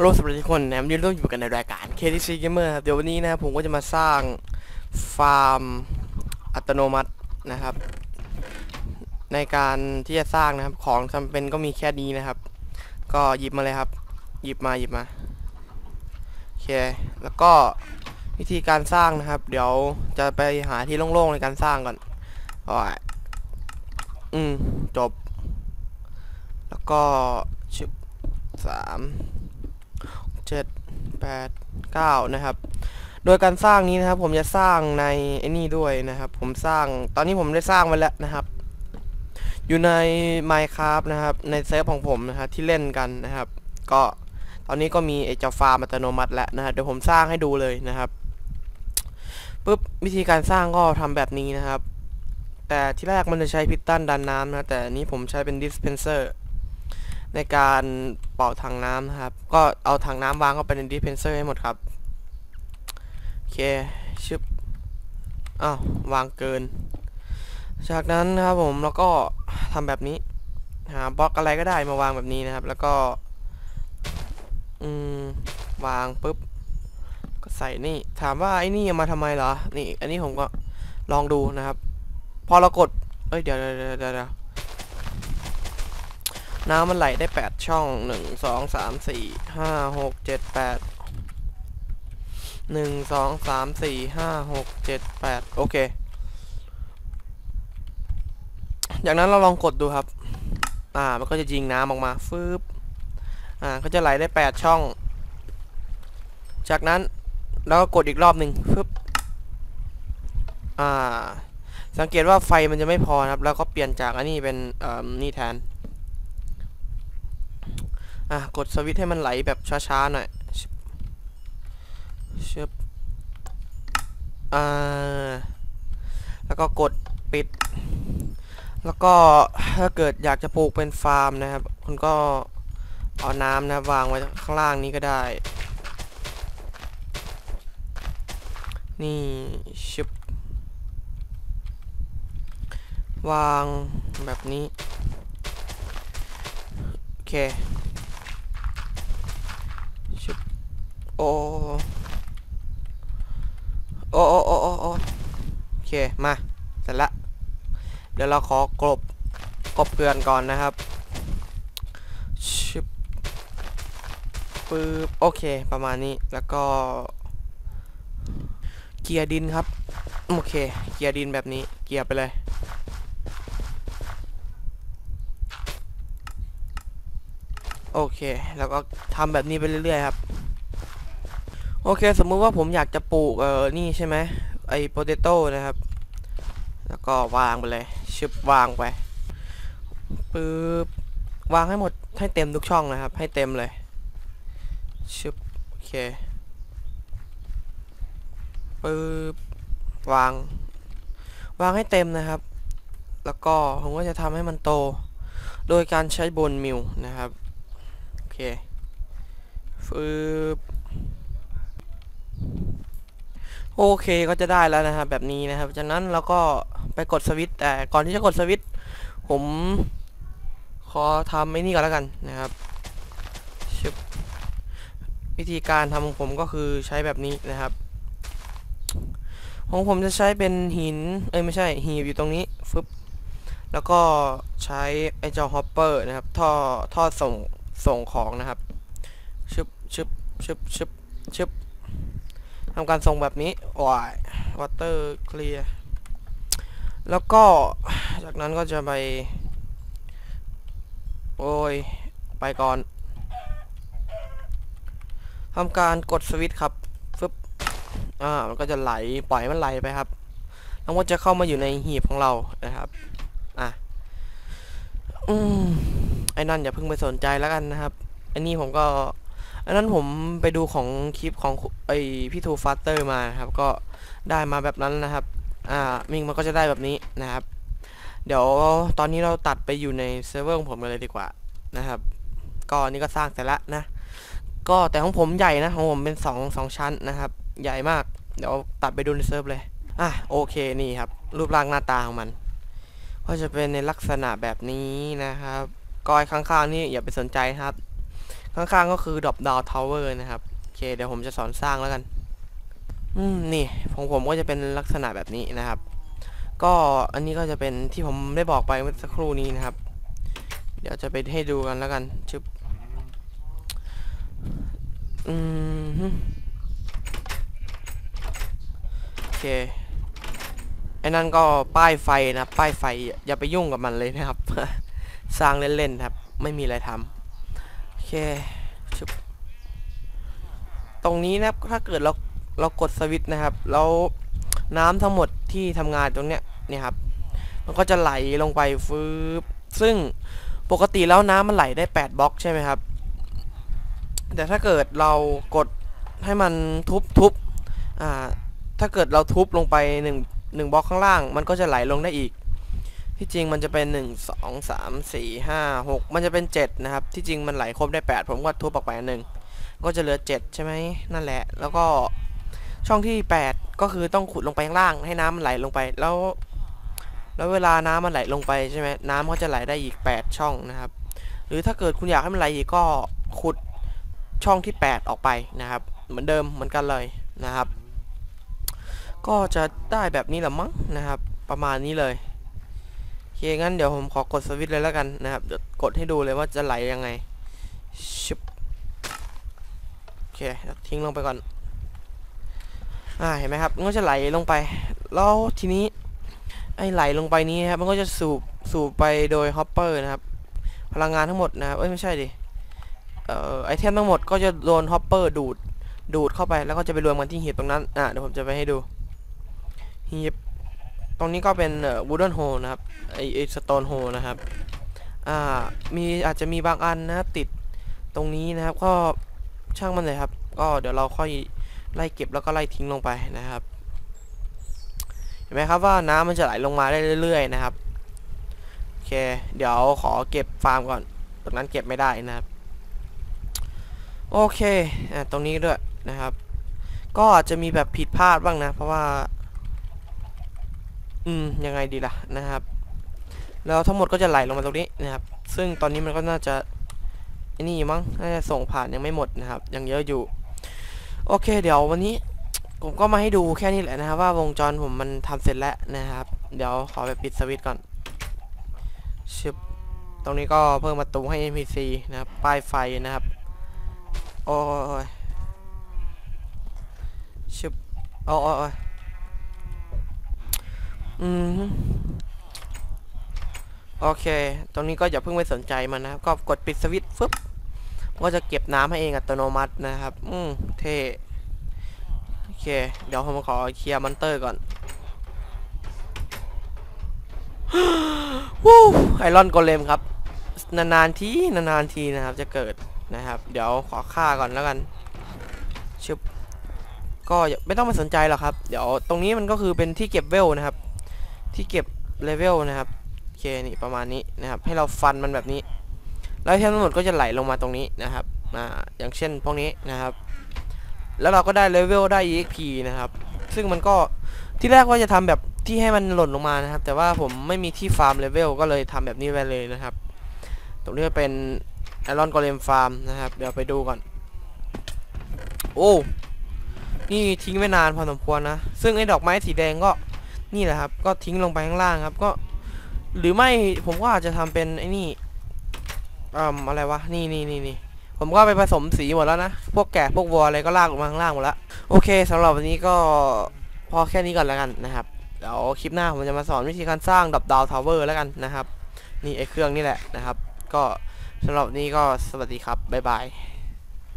ฮัลโหลสวัสดีทุกคนนะวันนี้เราอยู่กันในรายการ KTC Gamer ครับ เดี๋ยววันนี้นะครับผมก็จะมาสร้างฟาร์มอัตโนมัตินะครับ ในการที่จะสร้างนะครับของจำเป็นก็มีแค่นี้นะครับ ก็หยิบมาเลยครับ หยิบมาหยิบมาโอเคแล้วก็วิธีการสร้างนะครับ เดี๋ยวจะไปหาที่โล่งๆในการสร้างก่อนโอ้ยอืมจบ แล้วก็ชิบสาม เจ็ดแปดเก้านะครับ โดยการสร้างนี้นะครับ ผมจะสร้างในไอ้นี่ด้วยนะครับ ผมสร้างตอนนี้ผมได้สร้างไว้แล้วนะครับ อยู่ใน Minecraft นะครับ ในเซิร์ฟของผมนะครับที่เล่นกันนะครับ ก็ตอนนี้ก็มีไอ้เจ้าฟาร์มอัตโนมัติแล้วนะครับเดี๋ยวผมสร้างให้ดูเลยนะครับปุ๊บวิธีการสร้างก็ทำแบบนี้นะครับ แต่ที่แรกมันจะใช้พิสตันดันน้ำนะแต่นี้ผมใช้เป็นดิสเพนเซอร์ ในการเป่าถังน้ำนะครับ ก็เอาถังน้ำวางเข้าไปในดิเพนเซอร์ให้หมดครับ โอเค ชึบอ้าววางเกิน จากนั้นครับผมแล้วก็ทำแบบนี้ หาบล็อกอะไรก็ได้มาวางแบบนี้นะครับ แล้วก็ อืม วางปุ๊บ ก็ใส่นี่ ถามว่าไอ้นี่มาทำไมเหรอ นี่ อันนี้ผมก็ลองดูนะครับ พอเรากด เอ้ยเดี๋ยวเดี๋ยวเดี๋ยวเดี๋ยว น้ำมันไหลได้แปดช่องหนึ่งสองสามสี่ห้าหกเจ็ดแปดหนึ่งสองสามสี่ห้าหกเจ็ดแปดโอเค จากนั้นเราลองกดดูครับ อ่า มันก็จะยิงน้ำออกมาฟืบอ่า ก็จะไหลได้แปดช่อง จากนั้นเราก็กดอีกรอบหนึ่งฟึบอ่า สังเกตว่าไฟมันจะไม่พอครับ แล้วก็เปลี่ยนจากอันนี้เป็นเอ่อนี่แทน อะกดสวิตช์ให้มันไหลแบบช้าๆหน่อยชึบชึบอ่าแล้วก็กดปิด แล้วก็ถ้าเกิดอยากจะปลูกเป็นฟาร์มนะครับ คุณก็เอาน้ำนะวางไว้ข้างล่างนี้ก็ได้ นี่ชึบวางแบบนี้ โอเค ชุบ โอ้โอ้โอ้โอโอโอโอเค มาเสร็จละ เดี๋ยวเราขอกลบกบเกลือนก่อนนะครับชุบปึ๊บโอเค ประมาณนี้ แล้วก็ เกียร์ดินครับ โอเค เกียร์ดินแบบนี้ เกียร์ไปเลย โอเค แล้วก็ทำแบบนี้ไปเรื่อยๆครับ โอเค สมมุติว่าผมอยากจะปลูกเออนี่ใช่ไหมไอ้โปเตโต้นะครับ แล้วก็วางไปเลยชึบวางไปปึ๊บวางให้หมดให้เต็มทุกช่องนะครับ ให้เต็มเลยชึบโอเคปึ๊บวาง วางให้เต็มนะครับ แล้วก็ผมก็จะทำให้มันโต โดยการใช้บนมิวนะครับ โอเคฟืบ โอเคก็จะได้แล้วนะครับแบบนี้นะครับ จากนั้นเราก็ไปกดสวิตช์แต่ก่อนที่จะกดสวิตช์ผมขอทำไอ้นี่ก่อนแล้วกันนะครับชึบวิธีการทำของผมก็คือใช้แบบนี้นะครับ ของผมจะใช้เป็นหิน เอ้ยไม่ใช่หีบอยู่ตรงนี้ฟึบแล้วก็ใช้ไอ้เจ้าฮอปเปอร์นะครับท่อท่อส่งส่งของนะครับชึบชึบชึบชึบชึบ ทำการส่งแบบนี้วายวอเตอร์เคลียร์แล้วก็จากนั้นก็จะไป โอ้ย ไปก่อนทำการกดสวิตช์ครับฟึบอ่ามันก็จะไหลปล่อยมันไหลไปครับแล้วมันจะเข้ามาอยู่ในหีบของเรานะครับอะอืมไอ้นั่นอย่าเพิ่งไปสนใจแล้วกันนะครับ อันนี้ผมก็ อันนั้นผมไปดูของคลิปของไอพี่ทูฟาสเตอร์มาครับก็ได้มาแบบนั้นนะครับ อ่ามิงมันก็จะได้แบบนี้นะครับ เดี๋ยวตอนนี้เราตัดไปอยู่ในเซิร์ฟเวอร์ของผมกันเลยดีกว่านะครับ ก็อันนี้ก็สร้างเสร็จแล้วนะ ก็แต่ของผมใหญ่นะของผมเป็นสองสองชั้นนะครับ ใหญ่มาก เดี๋ยวตัดไปดูในเซิร์ฟเลยอะโอเคนี่ครับ รูปร่างหน้าตาของมันก็จะเป็นในลักษณะแบบนี้นะครับกอยข้างๆนี่อย่าไปสนใจครับ ข้างๆก็คือด o อ Down Tower นะครับโอเคเดี๋ยวผมจะสอนสร้างแล้วกัน อืมนี่ของผมก็จะเป็นลักษณะแบบนี้นะครับ ก็อันนี้ก็จะเป็นที่ผมได้บอกไปเมื่อสักครู่นี้นะครับ เดี๋ยวจะไปให้ดูกันแล้วกันชึบอืมโอเคไอ้นั่นก็ป้ายไฟนะป้ายไฟอย่าไปยุ่งกับมันเลยนะครับ สร้างเล่นๆครับ ไม่มีอะไรทำ เคชึบตรงนี้นะครับถ้าเกิดเราเรากดสวิตช์นะครับ แล้วน้ำทั้งหมดที่ทำงานตรงเนี้ยเนี่ยครับ มันก็จะไหลลงไปฟืบซึ่งปกติแล้วน้ำมันไหลได้ 8บล็อกใช่ไหมครับ แต่ถ้าเกิดเรากดให้มันทุบทุบอ่าถ้าเกิดเราทุบลงไป1 1บล็อกข้างล่าง มันก็จะไหลลงได้อีก ที่จริงมันจะเป็น 1 2 3 4 5 6 มันจะเป็น 7 นะครับ ที่จริงมันไหลครบได้ 8 ผมก็ทุบออกไปหนึ่งก็จะเหลือ 7 ใช่ไหมนั่นแหละ แล้วก็ช่องที่ 8 ก็คือต้องขุดลงไปข้างล่าง ให้น้ำมันไหลลงไปแล้ว แล้วเวลาน้ำมันไหลลงไปใช่ไหมน้ำก็จะไหลได้อีก 8 ช่องนะครับ หรือถ้าเกิดคุณอยากให้มันไหลอีกก็ขุดช่องที่ 8 ออกไปนะครับ เหมือนเดิมเหมือนกันเลยนะครับ ก็จะได้แบบนี้แหละมั้งนะครับ ประมาณนี้เลย เคงั้นเดี๋ยวผมขอกดสวิตช์เลยแล้วกันนะครับเดี๋ยวกดให้ดูเลยว่าจะไหลยังไงชิบโอเคทิ้งลงไปก่อนอ่าเห็นไหมครับมันก็จะไหลลงไปแล้วทีนี้ไอ้ไหลลงไปนี้ครับมันก็จะสูบสูบไปโดยฮอปเปอร์นะครับพลังงานทั้งหมดนะครับเอ้ยไม่ใช่ดิเอ่อไอเทมทั้งหมดก็จะโดนฮอปเปอร์ดูดดูดเข้าไปแล้วก็จะไปรวมกันที่หีบตรงนั้นอะเดี๋ยวผมจะไปให้ดูหีบ ตรงนี้ก็เป็นเอ่อ wooden hole นะครับไอไอ stone hole นะครับอ่ามีอาจจะมีบางอันนะครับติดตรงนี้นะครับ ก็ช่างมันเลยครับ ก็เดี๋ยวเราค่อยไล่เก็บแล้วก็ไล่ทิ้งลงไปนะครับ เห็นไหมครับว่าน้ำมันจะไหลลงมาได้เรื่อย ๆ นะครับโอเค เดี๋ยวขอเก็บฟาร์มก่อน ตรงนั้นเก็บไม่ได้นะครับ โอเคอ่าตรงนี้ด้วยนะครับ ก็อาจจะมีแบบผิดพลาดบ้างนะ เพราะว่า อืมยังไงดีล่ะนะครับ แล้วทั้งหมดก็จะไหลลงมาตรงนี้นะครับ ซึ่งตอนนี้มันก็น่าจะนี่มั้งน่าจะส่งผ่านยังไม่หมดนะครับ ยังเยอะอยู่ โอเค เดี๋ยววันนี้ผมก็มาให้ดูแค่นี้แหละนะครับ ว่าวงจรผมมันทำเสร็จแล้วนะครับ เดี๋ยวขอไปปิดสวิตช์ก่อนชึบตรงนี้ก็เพิ่มประตูให้ NPC นะครับป้ายไฟนะครับ โอ้ยชึบโอ้ย อืมโอเค ตรงนี้ก็อย่าเพิ่งไปสนใจมันนะครับ ก็กดปิดสวิตช์ฟึบก็จะเก็บน้ำให้เองอัตโนมัตินะครับ อืมเท่โอเค เดี๋ยวผมขอเคลียร์มอนเตอร์ก่อนวู้ไอรอนโกเลมครับ นานๆทีนานๆทีนะครับ จะเกิดนะครับ เดี๋ยวขอฆ่าก่อนแล้วกันชึบก็อย่าไม่ต้องไปสนใจหรอกครับ เดี๋ยวตรงนี้มันก็คือเป็นที่เก็บเวลนะครับ ที่เก็บเลเวลนะครับโอเคนี่ประมาณนี้นะครับ ให้เราฟันมันแบบนี้ แล้วเทมทั้งหมดก็จะไหลลงมาตรงนี้นะครับอ่าอย่างเช่นพวกนี้นะครับ แล้วเราก็ได้เลเวลได้ EXP นะครับ ซึ่งมันก็ที่แรกว่าจะทำแบบที่ให้มันหล่นลงมานะครับ แต่ว่าผมไม่มีที่ฟาร์มเลเวลก็เลยทำแบบนี้ไปเลยนะครับ ตรงนี้เป็นไอรอนกอเลมฟาร์มนะครับ เดี๋ยวไปดูก่อน โอ้ นี่ทิ้งไว้นานพอสมควรนะ ซึ่งไอ้ดอกไม้สีแดงก็ นี่แหละครับ ก็ทิ้งลงไปข้างล่างครับ ก็ หรือไม่ผมก็อาจจะทำเป็นไอ้นี่อืมอะไรวะ นี่นี่นี่นี่ผมก็ไปผสมสีหมดแล้วนะ พวกแกะพวกวัวอะไรก็ลากลงมาข้างล่างหมดแล้ว โอเคสำหรับวันนี้ก็พอแค่นี้ก่อนแล้วกันนะครับ เดี๋ยวคลิปหน้าผมจะมาสอนวิธีการสร้างดับดาวทาวเวอร์แล้วกันนะครับ นี่ไอ้เครื่องนี่แหละนะครับ ก็สำหรับนนี้ก็สวัสดีครับ บ๊ายบาย